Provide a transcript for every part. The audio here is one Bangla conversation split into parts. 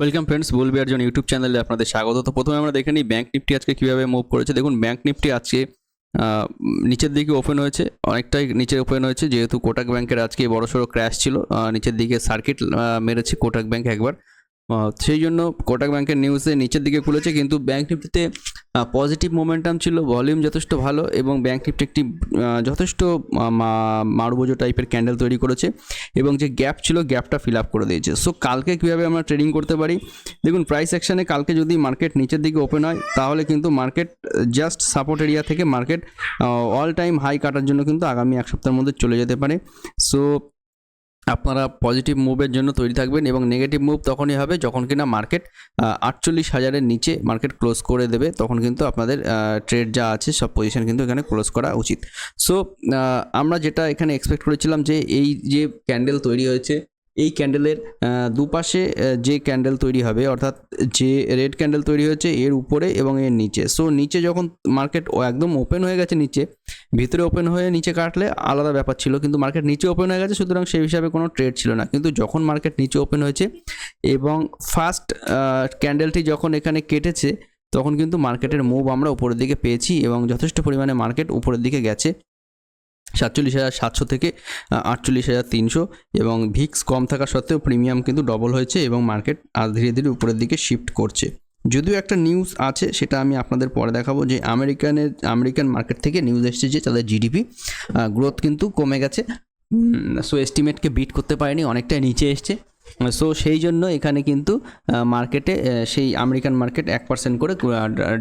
ওয়েলকাম ফ্রেন্ডস বলবি একজন ইউটিউব চ্যানেলে আপনাদের স্বাগত। তো প্রথমে আমরা দেখে নিই ব্যাঙ্ক নিফটি আজকে কীভাবে মুভ করেছে। দেখুন ব্যাঙ্ক নিফটি আজকে নিচের দিকে ওপেন হয়েছে। অনেকটাই নিচে ওপেন হয়েছে, যেহেতু কোটাক ব্যাংকের আজকে বড়সড় ক্র্যাশ ছিল নিচের দিকে সার্কিট মেরেছে কোটাক ব্যাংক একবার। সেই জন্য কোটাক ব্যাংকের নিউজে নিচের দিকে খুলেছে, কিন্তু ব্যাঙ্ক নিফটিতে পজিটিভ মোমেন্টাম ছিল ভলিউম যথেষ্ট ভালো এবং ব্যাঙ্ক নিফটি একটি যথেষ্ট মারুবোজো টাইপের ক্যান্ডেল তৈরি করেছে এবং যে গ্যাপ ছিল গ্যাপটা ফিল আপ করে দিয়েছে। সো কালকে কীভাবে আমরা ট্রেডিং করতে পারি? দেখুন প্রাইস অ্যাকশানে কালকে যদি মার্কেট নিচের দিকে ওপেন হয়, তাহলে কিন্তু মার্কেট জাস্ট সাপোর্ট এরিয়া থেকে মার্কেট অল টাইম হাই কাটার জন্য কিন্তু আগামী এক সপ্তাহের মধ্যে চলে যেতে পারে। সো আপনারা পজিটিভ মুভের জন্য তৈরি থাকবেন এবং নেগেটিভ মুভ তখনই হবে যখন কিনা মার্কেট আটচল্লিশ হাজারের নিচে মার্কেট ক্লোজ করে দেবে, তখন কিন্তু আপনাদের ট্রেড যা আছে সব পজিশন কিন্তু এখানে ক্লোজ করা উচিত। সো আমরা যেটা এখানে এক্সপেক্ট করেছিলাম যে এই যে ক্যান্ডেল তৈরি হয়েছে এই ক্যান্ডেলের দুপাশে যে ক্যান্ডেল তৈরি হবে, অর্থাৎ যে রেড ক্যান্ডেল তৈরি হয়েছে, এর উপরে এবং এর নিচে। সো নিচে যখন মার্কেট একদম ওপেন হয়ে গেছে নিচে, ভিতরে ওপেন হয়ে নিচে কাটলে আলাদা ব্যাপার ছিল, কিন্তু মার্কেট নিচে ওপেন হয়ে গেছে, সুতরাং সেই হিসাবে কোনো ট্রেড ছিল না। কিন্তু যখন মার্কেট নিচে ওপেন হয়েছে এবং ফার্স্ট ক্যান্ডেলটি যখন এখানে কেটেছে, তখন কিন্তু মার্কেটের মুভ আমরা উপরের দিকে পেয়েছি এবং যথেষ্ট পরিমাণে মার্কেট উপরের দিকে গেছে। সাতচল্লিশ হাজার সাতশো থেকে আটচল্লিশ হাজার তিনশো এবং ভিক্স কম থাকা সত্ত্বেও প্রিমিয়াম কিন্তু ডবল হয়েছে এবং মার্কেট আর ধীরে ধীরে উপরের দিকে শিফট করছে। যদিও একটা নিউজ আছে, সেটা আমি আপনাদের পরে দেখাবো যে আমেরিকানের, আমেরিকান মার্কেট থেকে নিউজ এসছে যে তাদের জিডিপি গ্রোথ কিন্তু কমে গেছে। সো এস্টিমেটকে বিট করতে পারেনি, অনেকটাই নিচে এসছে। সো সেই জন্য এখানে কিন্তু মার্কেটে সেই আমেরিকান মার্কেট এক পার্সেন্ট করে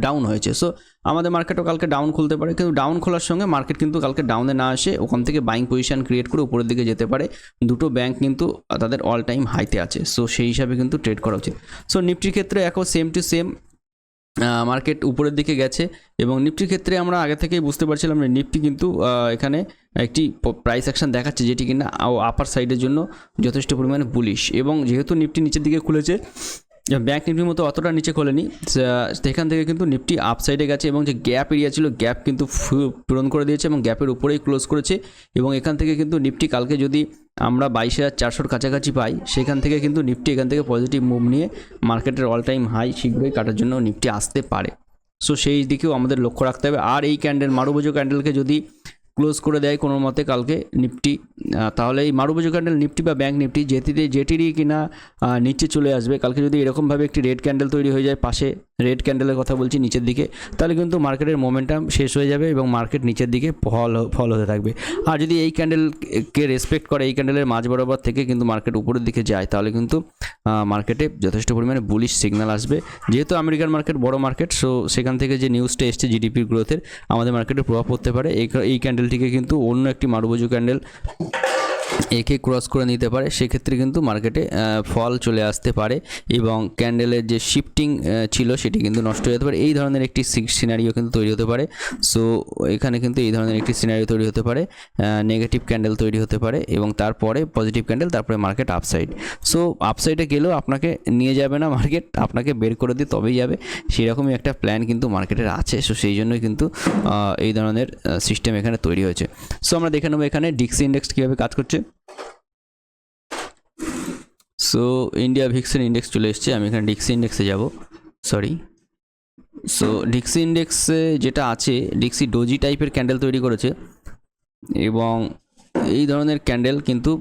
ডাউন হয়েছে। সো আমাদের মার্কেটও কালকে ডাউন খুলতে পারে, কিন্তু ডাউন খোলার সঙ্গে মার্কেট কিন্তু কালকে ডাউনে না আসে, ওখান থেকে বাইং পজিশন ক্রিয়েট করে উপরের দিকে যেতে পারে। দুটো ব্যাংক কিন্তু তাদের অল টাইম হাইতে আছে। সো সেই হিসাবে কিন্তু ট্রেড করা উচিত। সো নিফটির ক্ষেত্রে এখন সেম টু সেম মার্কেট উপরের দিকে গেছে এবং নিফটির ক্ষেত্রে আমরা আগে থেকেই বুঝতে পারছিলাম যে নিফটি কিন্তু এখানে একটি প্রাইস অ্যাকশন দেখাচ্ছে যেটি কিনা আপার সাইডের জন্য যথেষ্ট পরিমাণে বুলিশ এবং যেহেতু নিফটি নিচের দিকে খুলেছে ব্যাঙ্ক নিফটির মতো অতটা নিচে খোলেনি। সেখান থেকে কিন্তু নিফটি আপসাইডে গেছে এবং যে গ্যাপ এরিয়া ছিল গ্যাপ কিন্তু পূরণ করে দিয়েছে এবং গ্যাপের উপরেই ক্লোজ করেছে এবং এখান থেকে কিন্তু নিফটি কালকে যদি আমরা বাইশ হাজার চারশোর কাছাকাছি পাই, সেখান থেকে কিন্তু নিফটি এখান থেকে পজিটিভ মুভ নিয়ে মার্কেটের অল টাইম হাই শীঘ্রই কাটার জন্য নিফটি আসতে পারে। সো সেই দিকেও আমাদের লক্ষ্য রাখতে হবে। আর এই ক্যান্ডেল মারুবোজো ক্যান্ডেলকে যদি ক্লোজ করে দেয় কোনো মতে কালকে নিফটি। তাহলে এই মারুবোজো ক্যান্ডেল নিফটি বা ব্যাঙ্ক নিফটি, যেটিতে, যেটিরই কিনা নিচে চলে আসবে। কালকে যদি এরকমভাবে একটি রেড ক্যান্ডেল তৈরি হয়ে যায় পাশে রেড ক্যান্ডেলের কথা বলছি নিচের দিকে, তাহলে কিন্তু মার্কেটের মোমেন্টাম শেষ হয়ে যাবে এবং মার্কেট নিচের দিকে ফল ফল হতে থাকবে। আর যদি এই ক্যান্ডেলকে রেসপেক্ট করে, এই ক্যান্ডেলের মাঝ বরাবর থেকে কিন্তু মার্কেট উপরের দিকে যায়, তাহলে কিন্তু মার্কেটে যথেষ্ট পরিমাণে বুলিশ সিগন্যাল আসবে। যেহেতু আমেরিকান মার্কেট বড় মার্কেট সো সেখান থেকে যে নিউজটা এসছে জিডিপির গ্রোথের আমাদের মার্কেটে প্রভাব পড়তে পারে। এই এই ক্যান্ডেলটিকে কিন্তু অন্য একটি মারুবজু ক্যান্ডেল একে ক্রস করে নিতে পারে, সেক্ষেত্রে কিন্তু মার্কেটে ফল চলে আসতে পারে এবং ক্যান্ডেলের যে শিফটিং ছিল সেটি কিন্তু নষ্ট হয়ে যেতে পারে। এই ধরনের একটি সিনারিও কিন্তু তৈরি হতে পারে। সো এখানে কিন্তু এই ধরনের একটি সিনারিও তৈরি হতে পারে নেগেটিভ ক্যান্ডেল তৈরি হতে পারে এবং তারপরে পজিটিভ ক্যান্ডেল তারপরে মার্কেট আপসাইড সো আপসাইডে গেলেও আপনাকে নিয়ে যাবে না মার্কেট আপনাকে বের করে দিয়ে তবেই যাবে। সেরকমই একটা প্ল্যান কিন্তু মার্কেটের আছে। সো সেই জন্যই কিন্তু এই ধরনের সিস্টেম এখানে তৈরি হয়েছে। সো আমরা দেখে নেব এখানে ডিক্সি ইন্ডেক্স কীভাবে কাজ করছে। সো ইন্ডিয়া ভিক্সের ইন্ডেক্স চলে এসেছে, আমি এখানে ডিক্সি ইন্ডেক্সে যাব সরি সো ডিক্সি ইন্ডেক্সে যেটা আছে ডিক্সি ডোজি টাইপের ক্যান্ডেল তৈরি করেছে, এবং এই ধরনের ক্যান্ডেল কিন্তু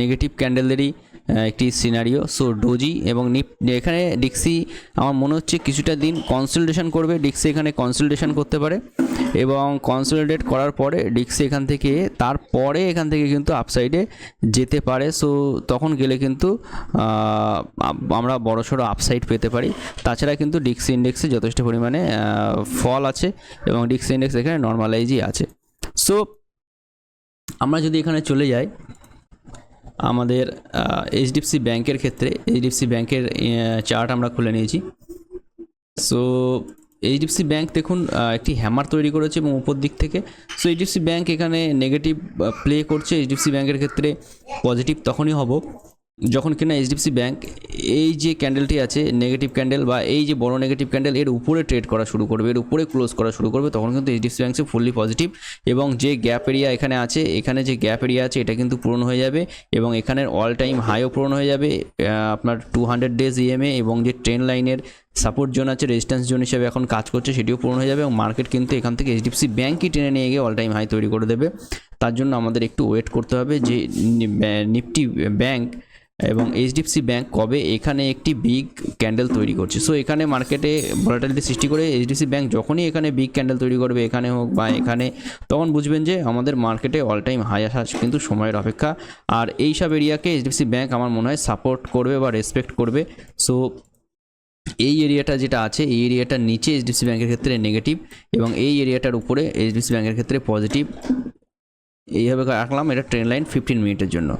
নেগেটিভ ক্যান্ডেলেরই একটি সিনারিও সো ডোজি এবং নিপ এখানে ডিক্সি আমার মনে হচ্ছে কিছুটা দিন কনসলটেশন করবে। ডিক্সি এখানে কনসলটেশন করতে পারে এবং কনসলিডেট করার পরে ডিক্সি এখান থেকে, তারপরে এখান থেকে কিন্তু আপসাইডে যেতে পারে। সো তখন গেলে কিন্তু আমরা বড় সড়ো আপসাইড পেতে পারি। তাছাড়া কিন্তু ডিক্সি ইন্ডেক্সে যথেষ্ট পরিমাণে ফল আছে এবং ডিক্সি ইন্ডেক্স এখানে নর্মালাইজই আছে। সো আমরা যদি এখানে চলে যাই আমাদের এইচডিএফসি ব্যাংকের ক্ষেত্রে এইচডিএফসি ব্যাংকের চার্ট আমরা খুলে নিয়েছি। সো এইচডিএফসি ব্যাংক দেখুন একটি হ্যামার তৈরি করেছে এবং উপর দিক থেকে। সো এইচডিএফসি ব্যাংক এখানে নেগেটিভ প্লে করছে। এইচডিএফসি ব্যাংকের ক্ষেত্রে পজিটিভ তখনই হব। যখন কিনা এইচডিএফসি ব্যাঙ্ক এই যে ক্যান্ডেলটি আছে নেগেটিভ ক্যান্ডেল বা এই যে বড় নেগেটিভ ক্যান্ডেল এর উপরে ট্রেড করা শুরু করবে, এর উপরে ক্লোজ করা শুরু করবে, তখন কিন্তু এইচডিএফসি ব্যাংক ফুললি পজিটিভ এবং যে গ্যাপ এরিয়া এখানে আছে, এখানে যে গ্যাপ এরিয়া আছে, এটা কিন্তু পূরণ হয়ে যাবে এবং এখানের অল টাইম হাইও পূরণ হয়ে যাবে। আপনার টু হান্ড্রেড ডেজ ইএমএ এবং যে ট্রেন লাইনের সাপোর্ট জোন আছে রেজিস্ট্যান্স জোন হিসেবে এখন কাজ করছে, সেটিও পূরণ হয়ে যাবে এবং মার্কেট কিন্তু এখান থেকে এইচডিএফসি ব্যাঙ্কই টেনে নিয়ে গিয়ে অল টাইম হাই তৈরি করে দেবে। তার জন্য আমাদের একটু ওয়েট করতে হবে যে নিফটি ব্যাংক এবং এইচডিএফসি ব্যাংক কবে এখানে একটি বিগ ক্যান্ডেল তৈরি করছে? সো এখানে মার্কেটে ভলাটিলিটি সৃষ্টি করে এইচডিএফসি ব্যাংক যখনই এখানে বিগ ক্যান্ডেল তৈরি করবে, এখানে হোক বা এখানে, তখন বুঝবেন যে আমাদের মার্কেটে অল টাইম হাই আসা কিন্তু সময়ের অপেক্ষা। আর এই সব এরিয়াকে এইচডিএফসি ব্যাংক আমার মনে হয় সাপোর্ট করবে বা রেসপেক্ট করবে। সো এই এরিয়াটা যেটা আছে, এই এরিয়াটার নিচে এইচডিএফসি ব্যাংকের ক্ষেত্রে নেগেটিভ এবং এই এরিয়াটার উপরে এইচডিএফসি ব্যাংকের ক্ষেত্রে পজিটিভ এইভাবে রাখলাম এটা ট্রেন লাইন ফিফটিন মিনিটের জন্য।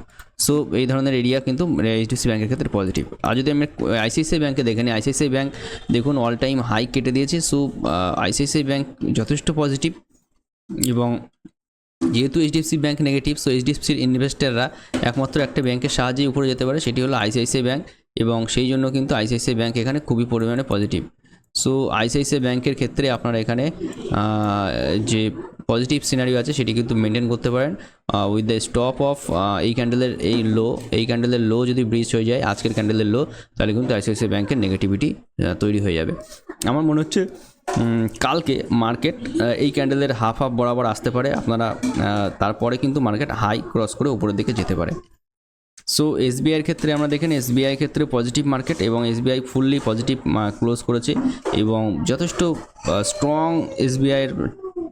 সো এই ধরনের এরিয়া কিন্তু এইচডিএফসি ব্যাংকের ক্ষেত্রে পজিটিভ আর যদি আমি আইসিআইসিআই ব্যাংকে দেখে নিই আইসিআইসিআই ব্যাংক দেখুন অল টাইম হাই কেটে দিয়েছে সো আইসিআইসিআই ব্যাংক যথেষ্ট পজিটিভ এবং যেহেতু এইচডিএফসি ব্যাংক নেগেটিভ সো এইচডিএফসির ইনভেস্টাররা একমাত্র একটা ব্যাংকের সাহায্যে উপরে যেতে পারে সেটি হলো আইসিআইসিআই ব্যাংক এবং সেই জন্য কিন্তু আইসিআইসিআই ব্যাংক এখানে খুবই পরিমাণে পজিটিভ সো আইসিআইসিআই ব্যাংকের ক্ষেত্রে আপনারা এখানে যে পজিটিভ সিনারিও আছে, সেটি কিন্তু মেনটেন করতে পারেন উইথ দ্য স্টপ অফ এই ক্যান্ডেলের এই লো এই ক্যান্ডেলের লো যদি ব্রিজ হয়ে যায়, আজকের ক্যান্ডেলের লো তাহলে কিন্তু আইসিআইসিআই ব্যাংকের নেগেটিভিটি তৈরি হয়ে যাবে। আমার মনে হচ্ছে কালকে মার্কেট এই ক্যান্ডেলের হাফ হাফ বরাবর আসতে পারে, আপনারা তারপরে কিন্তু মার্কেট হাই ক্রস করে উপরের দিকে যেতে পারে। সো এসবিআইয়ের ক্ষেত্রে আমরা দেখেন এসবিআই ক্ষেত্রে পজিটিভ মার্কেট এবং এসবিআই ফুললি পজিটিভ ক্লোজ করেছে এবং যথেষ্ট স্ট্রং এসবিআইয়ের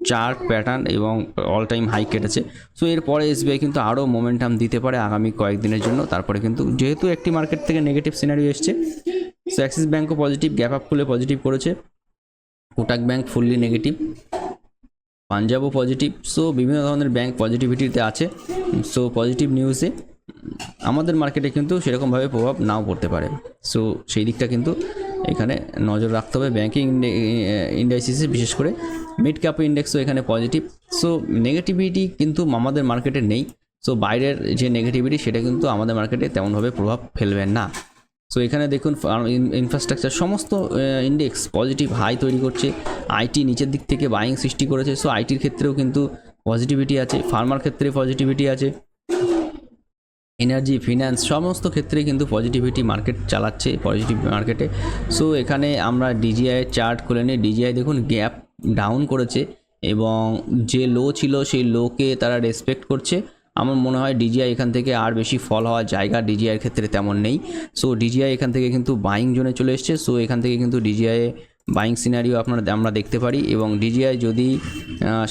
চার্ট প্যাটার্ন এবং অল টাইম হাই কেটেছে। সো এরপরে এসবিআই কিন্তু আরও মোমেন্টাম দিতে পারে আগামী কয়েকদিনের জন্য। তারপরে কিন্তু যেহেতু একটি মার্কেট থেকে নেগেটিভ সিনারিও এসছে সো অ্যাক্সিস ব্যাঙ্কও পজিটিভ গ্যাপ আপ খুলে পজিটিভ করেছে কোটাক ব্যাঙ্ক ফুললি নেগেটিভ পাঞ্জাবও পজিটিভ সো বিভিন্ন ধরনের ব্যাঙ্ক পজিটিভিটিতে আছে। সো পজিটিভ নিউজে আমাদের মার্কেটে কিন্তু সেরকমভাবে প্রভাব নাও পড়তে পারে। সো সেই দিকটা কিন্তু এখানে নজর রাখতে হবে। ব্যাঙ্কিং ইন্ডাইসিসে বিশেষ করে মিড ক্যাপ ইন্ডেক্সও এখানে পজিটিভ সো নেগেটিভিটি কিন্তু আমাদের মার্কেটে নেই। সো বাইরের যে নেগেটিভিটি সেটা কিন্তু আমাদের মার্কেটে তেমনভাবে প্রভাব ফেলবে না। সো এখানে দেখুন ইনফ্রাস্ট্রাকচার সমস্ত ইন্ডেক্স পজিটিভ হাই তৈরি করছে। আইটি নিচের দিক থেকে বাইং সৃষ্টি করেছে। সো আইটির ক্ষেত্রেও কিন্তু পজিটিভিটি আছে। ফার্মার ক্ষেত্রে পজিটিভিটি আছে। এনার্জি ফিনান্স সমস্ত ক্ষেত্রে কিন্তু পজিটিভিটি মার্কেট চালাচ্ছে পজিটিভ মার্কেটে সো এখানে আমরা ডিজিআই চার্ট খুলে নিই। ডিজিআই দেখুন গ্যাপ ডাউন করেছে এবং যে লো ছিল সেই লোকে তারা রেসপেক্ট করছে। আমার মনে হয় ডিজিআই এখান থেকে আর বেশি ফল হওয়ার জায়গা ডিজিআইয়ের ক্ষেত্রে তেমন নেই। সো ডিজিআই এখান থেকে কিন্তু বাইং জোনে চলে এসছে। সো এখান থেকে কিন্তু ডিজিআই বাইং সিনারিও আপনারা আমরা দেখতে পারি এবং ডিজিআই যদি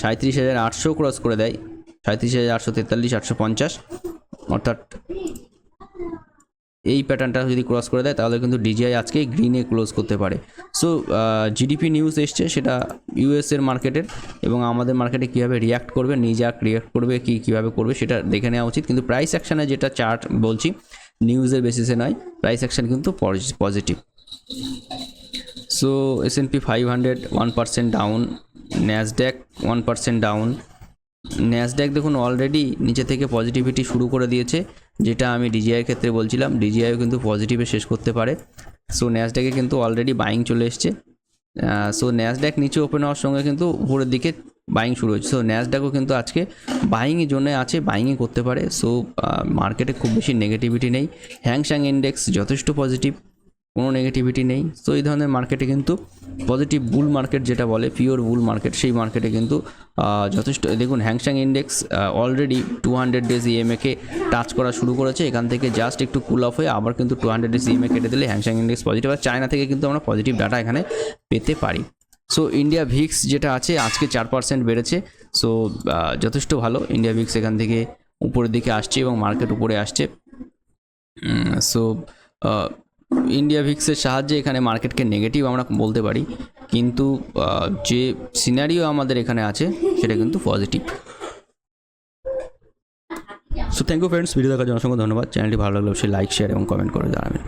সাঁত্রিশ হাজার আটশো ক্রস করে দেয় সাঁত্রিশ হাজার আটশো তেতাল্লিশ, আটশো পঞ্চাশ অর্থাৎ এই প্যাটার্নটা যদি ক্রস করে দেয়, তাহলে কিন্তু ডিজিআই আজকে গ্রিনে ক্লোজ করতে পারে। সো জিডিপি নিউজ এসছে, সেটা ইউএস এর মার্কেটের এবং আমাদের মার্কেটে কীভাবে রিয়াক্ট করবে নিজাক রিয়াক্ট করবে, কি কীভাবে করবে, সেটা দেখে নেওয়া উচিত। কিন্তু প্রাইস অ্যাকশানে যেটা চার্ট বলছি নিউজের বেসিসে নয় প্রাইস অ্যাকশান কিন্তু positive so S N P five hundred one percent down Nasdaq one percent down Nasdaq দেখুন অলরেডি নিচে থেকে পজিটিভিটি শুরু করে দিয়েছে, যেটা আমি ডিজিআইয়ের ক্ষেত্রে বলছিলাম। ডিজিআইও কিন্তু পজিটিভে শেষ করতে পারে। সো ন্যাসড্যাকে কিন্তু অলরেডি বাইং চলে এসছে। সো ন্যাসড্যাক নিচে ওপেন হওয়ার সঙ্গে কিন্তু উপরের দিকে বাইং শুরু হচ্ছে সো ন্যাসড্যাকও কিন্তু আজকে বাইংয়ের জন্য আছে বাইংই করতে পারে। সো মার্কেটে খুব বেশি নেগেটিভিটি নেই। হ্যাংস্যাং ইন্ডেক্স যথেষ্ট পজিটিভ কোনো নেগেটিভিটি নেই। সো এই ধরনের মার্কেটে কিন্তু পজিটিভ বুল মার্কেট যেটা বলে পিওর বুল মার্কেট সেই মার্কেটে কিন্তু যথেষ্ট, দেখুন Hang Seng index already two hundred days ইএমএকে touch করা শুরু করেছে। এখান থেকে জাস্ট একটু কুল অফ হয়ে আবার কিন্তু টু হান্ড্রেড ডেজ ইএমএ কেটে দিলে হ্যাংস্যাং ইন্ডেক্স পজিটিভ আর চায়না থেকে কিন্তু আমরা পজিটিভ ডাটা এখানে পেতে পারি। সো ইন্ডিয়া ভিক্স যেটা আছে, আজকে চার পার্সেন্ট বেড়েছে। সো যথেষ্ট ভালো। ইন্ডিয়া ভিক্স এখান থেকে উপরের দিকে আসছে এবং মার্কেট উপরে আসছে। সো ইন্ডিয়া ভিক্সের সাহায্যে এখানে মার্কেটকে নেগেটিভ আমরা বলতে পারি। কিন্তু যে সিনারিও আমাদের এখানে আছে, সেটা কিন্তু positive so thank you friends video দেখার জন্য অসংখ্য ধন্যবাদ। চ্যানেলটি ভালো লাগলে অবশ্যই লাইক শেয়ার এবং কমেন্ট করে জানাবেন।